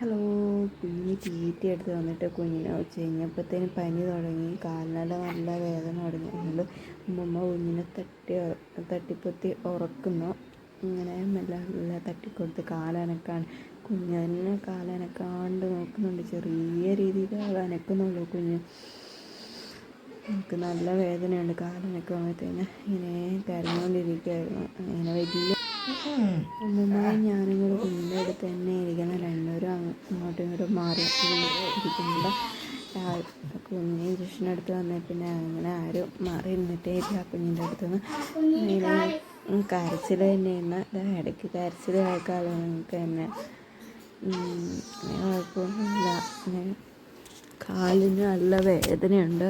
Hello കുഞ്ഞ് തീറ്റ എടുത്ത് വന്നിട്ട് കുഞ്ഞിനെ വെച്ച് കഴിഞ്ഞപ്പോഴത്തേന് പനി തുടങ്ങി. കാലിനെല്ലാം നല്ല വേദന തുടങ്ങി. അതുകൊണ്ട് ഉമ്മമ്മ കുഞ്ഞിനെ തട്ടി തട്ടിപ്പൊത്തി ഉറക്കുന്നു. ഇങ്ങനെ മെല്ലെ മെല്ലെ തട്ടിക്കൊടുത്ത് കാലനക്കാൻ. കുഞ്ഞ് തന്നെ കാലനക്കാണ്ട് നോക്കുന്നുണ്ട്. ചെറിയ രീതിയിൽ അനക്കുന്നുള്ളൂ കുഞ്ഞ്. എനിക്ക് നല്ല വേദനയുണ്ട്. കാലനക്കുമ്പോഴത്തേന് ഇങ്ങനെ കരഞ്ഞുകൊണ്ടിരിക്കുമായിരുന്നു അങ്ങനെ വലിയ ഉമ്മയും ഞാനും കൂടെ കുഞ്ഞിന്റെ അടുത്ത് തന്നെ അങ്ങ് അങ്ങോട്ടും ഇങ്ങോട്ടും മാറി ഇരിക്കുന്നുണ്ട്. കുഞ്ഞിനെ ഇഞ്ചക്ഷൻ എടുത്ത് വന്നേ. പിന്നെ അങ്ങനെ ആരും മാറി നിന്നിട്ടേ ഇല്ല കുഞ്ഞിന്റെ അടുത്ത് നിന്ന് കരച്ചിൽ തന്നെയാണ്. ഇടയ്ക്ക് കരച്ചിൽ കേൾക്കാമല്ലോ നിങ്ങൾക്ക് തന്നെ. കുഴപ്പമൊന്നുമില്ല. കാലിന് നല്ല വേദനയുണ്ട്.